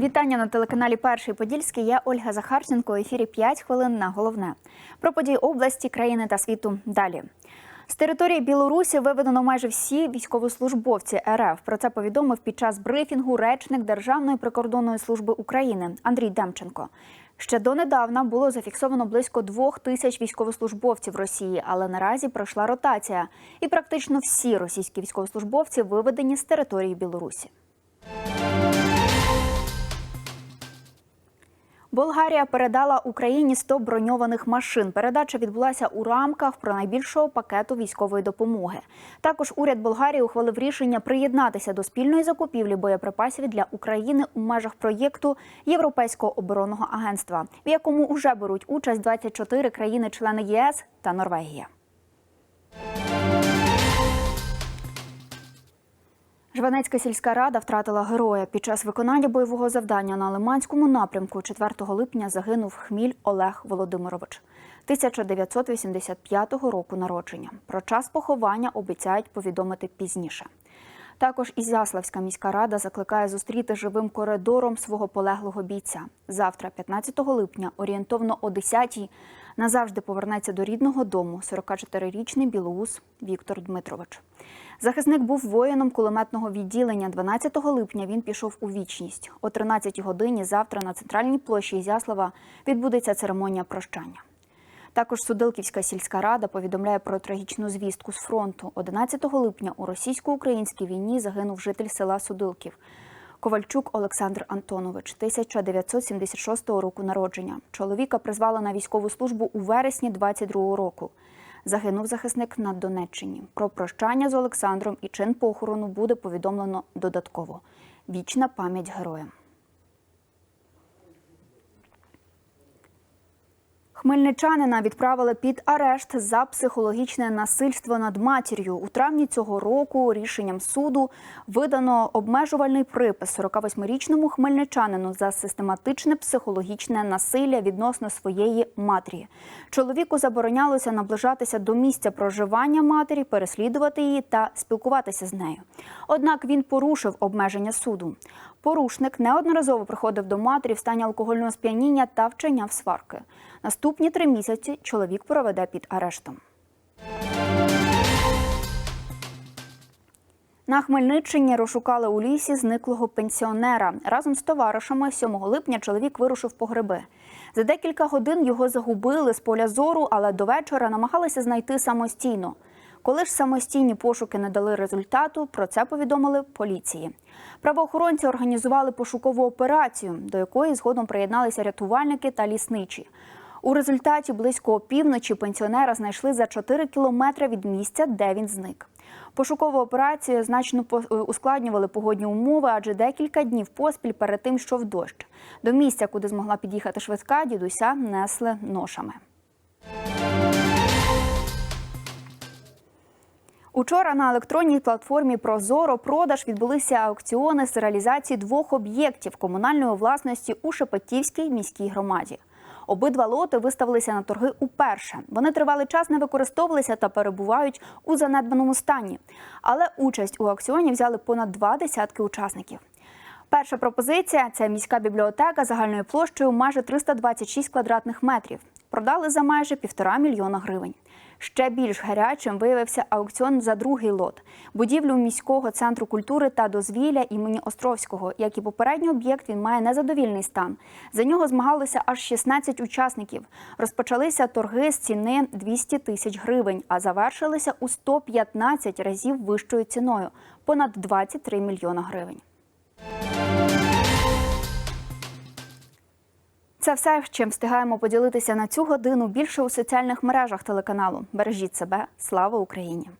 Вітання на телеканалі Перший Подільський. Я Ольга Захарченко. У ефірі 5 хвилин на головне. Про події області, країни та світу далі. З території Білорусі виведено майже всі військовослужбовці РФ. Про це повідомив під час брифінгу речник Державної прикордонної служби України Андрій Демченко. Ще донедавна було зафіксовано близько двох тисяч військовослужбовців Росії, але наразі пройшла ротація, і практично всі російські військовослужбовці виведені з території Білорусі. Болгарія передала Україні 100 броньованих машин. Передача відбулася у рамках про найбільшого пакету військової допомоги. Також уряд Болгарії ухвалив рішення приєднатися до спільної закупівлі боєприпасів для України у межах проєкту Європейського оборонного агентства, в якому уже беруть участь 24 країни-члени ЄС та Норвегія. Жванецька сільська рада втратила героя. Під час виконання бойового завдання на Лиманському напрямку 4 липня загинув хміль Олег Володимирович. 1985 року народження. Про час поховання обіцяють повідомити пізніше. Також Ізяславська міська рада закликає зустріти живим коридором свого полеглого бійця. Завтра, 15 липня, орієнтовно о 10-й, назавжди повернеться до рідного дому 44-річний білоус Віктор Дмитрович. Захисник був воїном кулеметного відділення. 12 липня він пішов у вічність. О 13 годині завтра на центральній площі Ізяслава відбудеться церемонія прощання. Також Судилківська сільська рада повідомляє про трагічну звістку з фронту. 11 липня у російсько-українській війні загинув житель села Судилків. Ковальчук Олександр Антонович, 1976 року народження. Чоловіка призвали на військову службу у вересні 22 року. Загинув захисник на Донеччині. Про прощання з Олександром і чин похорону буде повідомлено додатково. Вічна пам'ять героям. Хмельничанина відправили під арешт за психологічне насильство над матір'ю. У травні цього року рішенням суду видано обмежувальний припис 48-річному хмельничанину за систематичне психологічне насилля відносно своєї матері. Чоловіку заборонялося наближатися до місця проживання матері, переслідувати її та спілкуватися з нею. Однак він порушив обмеження суду. Порушник неодноразово приходив до матері в стані алкогольного сп'яніння та вчиняв сварки. Наступні три місяці чоловік проведе під арештом. На Хмельниччині розшукали у лісі зниклого пенсіонера. Разом з товаришами 7 липня чоловік вирушив по гриби. За декілька годин його загубили з поля зору, але до вечора намагалися знайти самостійно. Коли ж самостійні пошуки не дали результату, про це повідомили поліції. Правоохоронці організували пошукову операцію, до якої згодом приєдналися рятувальники та лісничі. У результаті близько опівночі пенсіонера знайшли за 4 кілометри від місця, де він зник. Пошукову операцію значно ускладнювали погодні умови, адже декілька днів поспіль перед тим, що в дощ. До місця, куди змогла під'їхати швидка, дідуся несли ношами. Учора на електронній платформі Прозоро продаж відбулися аукціони з реалізації двох об'єктів комунальної власності у Шепетівській міській громаді. Обидва лоти виставилися на торги уперше. Вони тривалий час не використовувалися та перебувають у занедбаному стані. Але участь у аукціоні взяли понад два десятки учасників. Перша пропозиція це міська бібліотека загальною площею майже 326 квадратних метрів. Продали за майже півтора мільйона гривень. Ще більш гарячим виявився аукціон за другий лот будівлю міського центру культури та дозвілля імені Островського. Як і попередній об'єкт, він має незадовільний стан. За нього змагалися аж 16 учасників. Розпочалися торги з ціни 200 тисяч гривень, а завершилися у 115 разів вищою ціною понад 23 мільйона гривень. Це все, чим встигаємо поділитися на цю годину. Більше у соціальних мережах телеканалу. Бережіть себе, слава Україні!